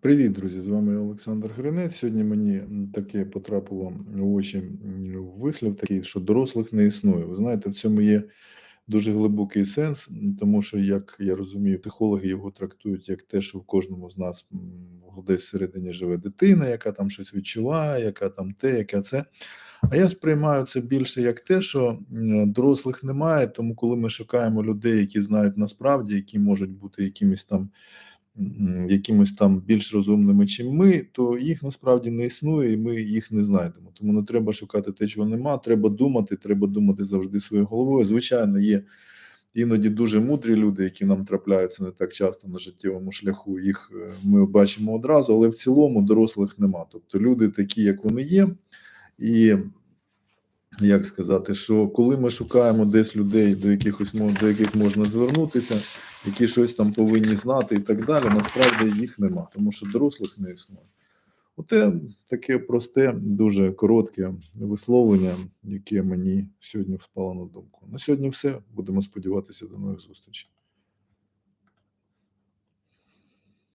Привіт, друзі! З вами Олександр Гринець. Сьогодні мені таке потрапило в очі вислів такий, що дорослих не існує. Ви знаєте, в цьому є дуже глибокий сенс, тому що, як я розумію, психологи його трактують як те, що в кожному з нас десь всередині живе дитина, яка там щось відчуває, яка там те, яка це. А я сприймаю це більше як те, що дорослих немає, тому коли ми шукаємо людей, які знають насправді, які можуть бути якимись там якимось там більш розумними, чим ми, то їх насправді не існує, і ми їх не знайдемо. Тому не треба шукати те, чого нема. Треба думати, треба думати завжди своєю головою. Звичайно, є іноді дуже мудрі люди, які нам трапляються не так часто на життєвому шляху. Їх е, ми бачимо одразу, але в цілому дорослих нема. Тобто люди такі, як вони є, і як сказати, що коли ми шукаємо десь людей, до якихось до яких можна звернутися, які щось там повинні знати і так далі, насправді їх нема, тому що дорослих не існує. Оте таке просте, дуже коротке висловлення, яке мені сьогодні впало на думку. На сьогодні все. Будемо сподіватися до нових зустрічей.